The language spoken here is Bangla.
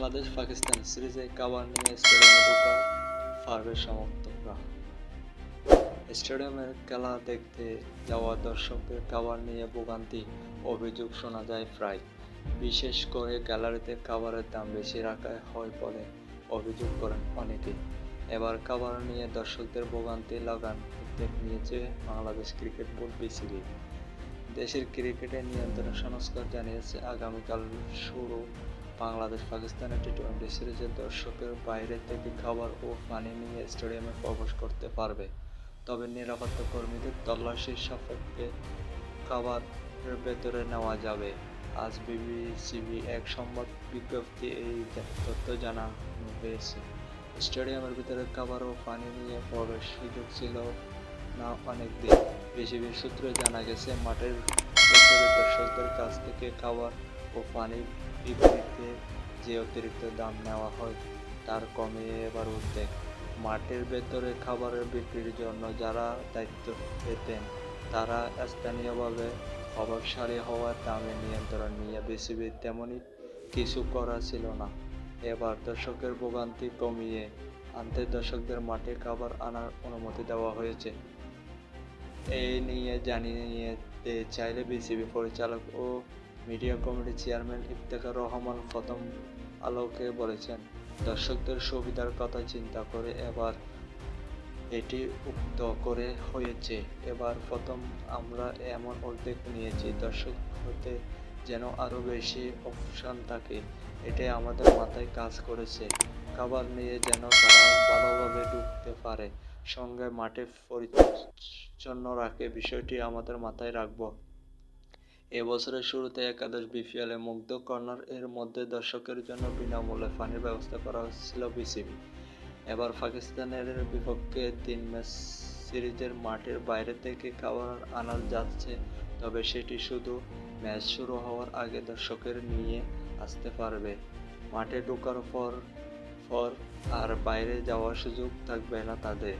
বাংলাদেশ, পাকিস্তান সিরিজে কাবার নিয়ে স্টেডিয়ামে ঢোকা পারবে সমর্থকরা। স্টেডিয়ামের খেলা দেখতে যাওয়া দর্শকদের কাবার নিয়ে ভোগান্তি, অভিযোগ শোনা যায় প্রায়। বিশেষ করে গ্যালারিতে খাবারের দাম বেশি রাখায় হয় বলে অভিযোগ করেন অনেকে এবার খাবার নিয়ে দর্শকদের ভোগান্তি লাগান উদ্যোগ নিয়েছে বাংলাদেশ ক্রিকেট বোর্ড বিসিবি। দেশের ক্রিকেটের নিয়ন্ত্রণ সংস্কার জানিয়েছে আগামীকাল শুরু বাংলাদেশ পাকিস্তানের টি টোয়েন্টি সিরিজে দর্শকের বাইরে থেকে খাবার ও পানি নিয়ে স্টেডিয়ামে প্রবেশ করতে পারবে। তবে নিরাপত্তা কর্মীদের তল্লাশির সাপেক্ষে খাবারের ভেতরে নেওয়া যাবে। আজ বিবিসিবি এক সংবাদ বিজ্ঞপ্তি এই তথ্য জানানো হয়েছে। স্টেডিয়ামের ভিতরে খাবার ও পানি নিয়ে প্রবেশ সুযোগ ছিল না অনেক দিন। বিসিবির সূত্রে জানা গেছে, মাঠের ভেতরে দর্শকদের কাছ থেকে খাবার ও পানি বিক্রিতে যে অতিরিক্ত দাম নেওয়া হয়, তার কমিয়ে এবার উদ্যোগ। মাঠের ভেতরে খাবারের বিক্রির জন্য যারা দায়িত্ব পেতেন, তারা স্থানীয়ভাবে প্রভাবশালী হওয়ার দামে নিয়ন্ত্রণ নিয়ে বিসিবি তেমনই কিছু করা ছিল না। এবার দর্শকের ভোগান্তি কমিয়ে আনতে দর্শকদের মাঠে খাবার আনার অনুমতি দেওয়া হয়েছে। এই নিয়ে জানিয়ে নিতে চাইলে বিসিবি পরিচালক ও মিডিয়া কমিটির চেয়ারম্যান ইফতেখার রহমান প্রথম আলোকে বলেছেন, দর্শকদের সুবিধার কথা চিন্তা করে এবার এটি উক্ত করে হয়েছে। এবার প্রথম আমরা এমন উদ্যোগ নিয়েছি, দর্শক হতে যেন আরও বেশি অপশন থাকে। এটাই আমাদের মাথায় কাজ করেছে। খাবার নিয়ে যেন তারা ভালোভাবে ঢুকতে পারে, সঙ্গে মাঠে পরিচ্ছন্ন রাখে। বিষয়টি আমাদের মাথায় রাখব। এবছরের শুরুতে একাদশ বিপিএলে মুগ্ধ কর্নার এর মধ্যে দর্শকের জন্য বিনামূল্যে পানির ব্যবস্থা করা হয়েছিল বিসিবি। এবার পাকিস্তানের বিপক্ষে তিন ম্যাচ সিরিজের মাঠের বাইরে থেকে খাবার আনা যাচ্ছে, তবে সেটি শুধু ম্যাচ শুরু হওয়ার আগে দর্শকের নিয়ে আসতে পারবে। মাঠে ঢোকার পর পর আর বাইরে যাওয়ার সুযোগ থাকবে না তাদের।